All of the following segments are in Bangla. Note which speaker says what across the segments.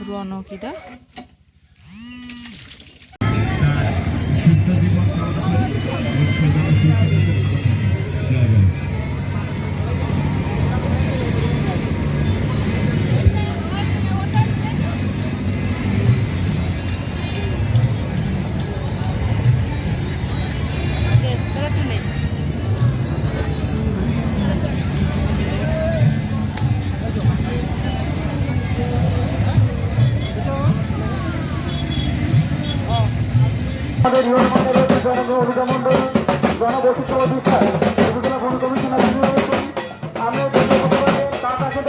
Speaker 1: রনকিটা
Speaker 2: আমাদের নিয়ম মন্ডল রয়েছে জনগ অভিজ্ঞ মন্ডল জনবৈশিষ্ট্য অধিকার উপজেলা ভূমি কমিশনার আমরা তার কাছে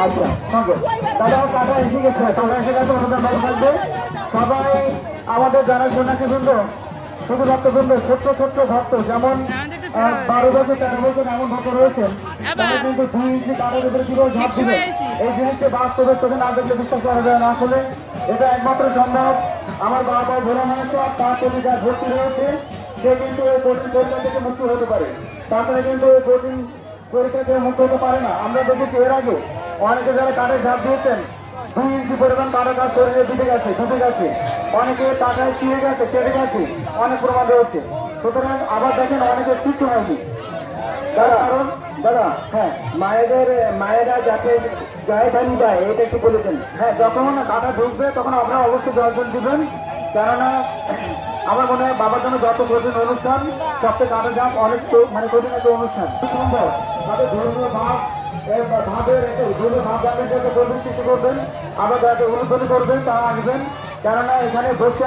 Speaker 2: আচ্ছা দাদা টাকা এসে গেছে টাকা এসে গেছে ওনাদের নম্বর থাকবে সবাই আমাদের যারা সন্ন্যাসী বৃন্দ শুধু ভক্তবৃন্দ ছোট্ট ছোট্ট ভক্ত যেমন বারো বছর তেরো বছর এমন ভক্ত রয়েছেন কিন্তু দুই ইঞ্চি কাঠের উপরে কীভাবে ঝাঁপ দিবে। এই জিনিসকে বাস্তবে চোখে না দেখলে বিশ্বাস করা যায় না আসলে। এটা একমাত্র সম্ভব। আমার বাবা ভোলা মানুষ তার প্রতি যা ভর্তি রয়েছে। সে কিন্তু এই কঠিন পরীক্ষা থেকে মুক্ত হতে পারে। তারপরে কিন্তু এই কঠিন পরীক্ষা থেকে মুক্ত হতে পারে না। আমরা দেখেছি এর আগে অনেকে যারা কাঠে ঝাঁপ দিয়েছেন দুই ইঞ্চি পরিমাণ কাঠের কাজ শরীরে ডুবে গেছে ডুবে গেছে। অনেকে টাকায় চিয়ে গেছে কেটে গেছে, অনেক প্রমাণ রয়েছে। সুতরাং আবার দেখেন অনেকের কিছু হয়নি। কারণ, দাদা হ্যাঁ মায়েদের, মায়েরা যাতে গায়ে পানি দেয়, এটা একটু বলেছেন হ্যাঁ যখন কাটা ঢুকবে, তখন আপনারা অবশ্যই জল দিবেন। কেননা, আমার মনে হয় বাবার জন্য যত কঠিন অনুষ্ঠান, সবচেয়ে কাটা জাপ অনেক মানে কঠিন একটা অনুষ্ঠান। সুন্দর তাদের ধর্মীয় ভাব ভাবের একটা ধর্মীয় ভাব জানবেন যাতে করবেন কিছু করবেন আবার যাতে অনুসরণ করবেন তারা আসবেন। কেননা এখানে ভক্ত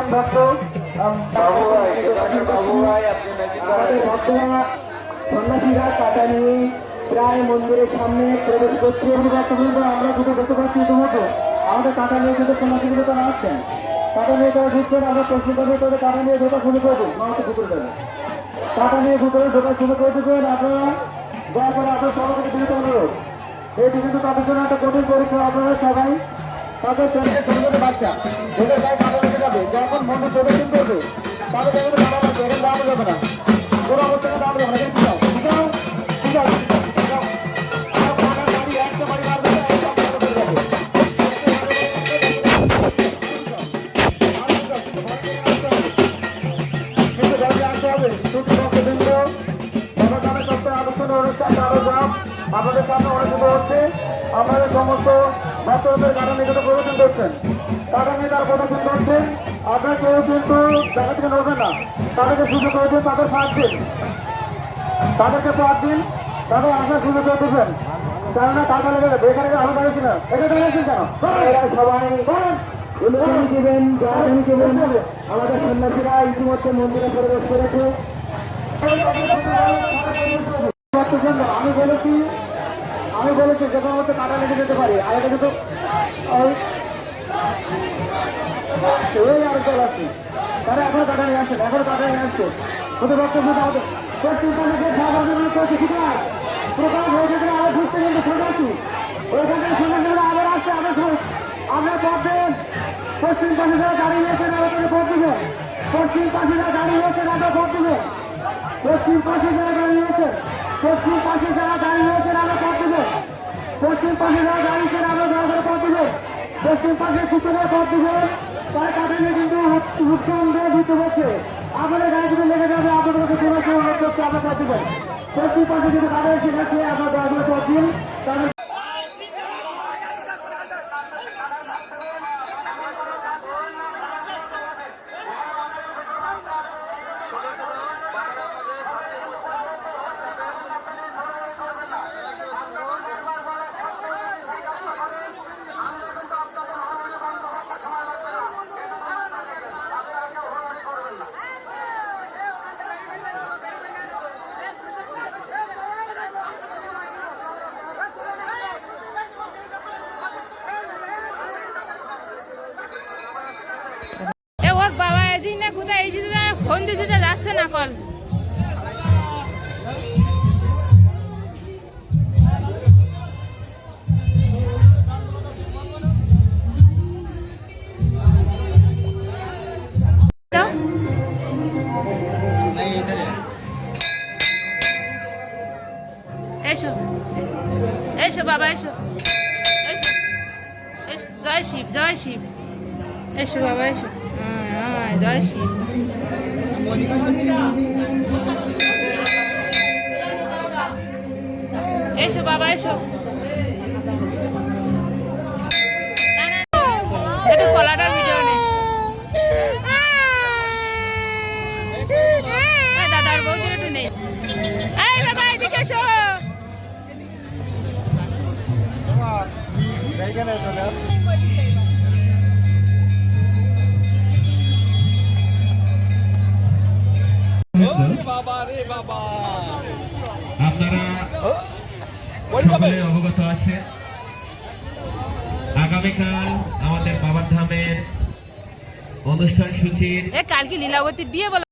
Speaker 2: সন্ন্যাসীরা কাটা নিয়ে প্রায় মন্দিরের সামনে প্রবেশ করছে। আমরা দুটো দেখতে পাচ্ছি ইতিমধ্যে আমাদের কাটা নিয়ে কিন্তু সন্ন্যাসীগুলো তারা আসছেন। কাটা নিয়ে তারা ঢুকছেন আমরা পশ্চিমবঙ্গে তাদের কাটা নিয়ে ঢোকা শুরু করব। মামাতে ঢুকে যাবে কাটা নিয়ে ভিতরে ঢোকা শুরু করে দেবেন আপনারা। দয়া করে আপনার সবার থেকে দ্রুত অনুরোধ। এটি কিন্তু তাদের জন্য একটা কঠিন পরীক্ষা আপনারা সবাই তাদের ছেলে ছোট ছোট বাচ্চা ওদের গায়ে লেগে যাবে যখন মন্দির প্রদর্শন করবে, তাদের কাটা লাগবে এখন দাঁড়ানো যাবে না। কোনো অবস্থায় দাঁড়ানো যাবে ঠিক আছে ঠিক আছে। যাও। আর করতে আলোচনা অনুষ্ঠান আরও যাম আপনাদের সামনে হচ্ছে আপনাদের সমস্ত ভক্তদের কারণে নিকট প্রদর্শন করছেন টাকা নিয়ে তারা প্রদর্শন করছেন আপনার কেউ কিন্তু জায়গা থেকে নড়বেন না তাদেরকে সুযোগ করে তাদের পাঁচ দিন তাদেরকে পাঁচ দিন তাদের আসার সুযোগ করে দেবেন কেননা টাকা লেগে এখানে আরও দাঁড়িয়েছি না এখানে দাঁড়িয়েছি কেন এরা আমাদের সন্ন্যাসীরা ইতিমধ্যে মন্দিরে প্রবেশ করেছে। আমি বলেছি আমি বলেছি যে কোনো মধ্যে কাটা লেগে যেতে পারি। আর এটা কিন্তু ওই- আর দল আছে তারা এখনও কাটা নিয়ে আসছে, এখনও কাটা নিয়ে আসছে। শুধু বক্তব্য আমাদের পশ্চিম বাংলাদেশের সাধারণ করছে শিকার প্রকাশ হয়ে গেছে আরও ঢুকতে কিন্তু সন্ন্যাসী ওইখান থেকে পশ্চিম পাশে দাঁড়িয়ে রয়েছেন আমাদের ভোট দিবেন পশ্চিম দাঁড়িয়ে রয়েছেন আমরা ভোট দিবেন পশ্চিম পাশে যারা দাঁড়িয়ে রয়েছেন পশ্চিম পাশে যারা দাঁড়িয়ে রয়েছেন আরও পথ দিবেন পশ্চিম পাশে যারা দাঁড়িয়েছেন আরও দয়া করে পথ দিবেন পশ্চিম পাশে সূচনা পথ দিবেন তার কারণে কিন্তু উৎসব দিতে হচ্ছে আপনাদের গাড়ি যদি লেগে যাবে, আপনাদের কোনো কেউ অনুরোধ করছে আমরা ভোট পশ্চিম পাশে যদি গাড়ি এসে
Speaker 1: ফোন দিতে যাচ্ছে না কল। এসো। এসো বাবা, এসো। জয় শিব জয় শিব। এসো বাবা, এসো। হ্যাঁ, হ্যাঁ, জয় শিব। এসো বাবা এসো। ফলাটার ভিডিও নেই দাদার বৌদির একটু নেই। এই বাবা এদিকে
Speaker 3: আপনারা সকলে অবগত আছেন। আগামীকাল আমাদের বাবার ধামের অনুষ্ঠান সূচির
Speaker 1: এ কালকে লীলাবতীর বিয়ে বলো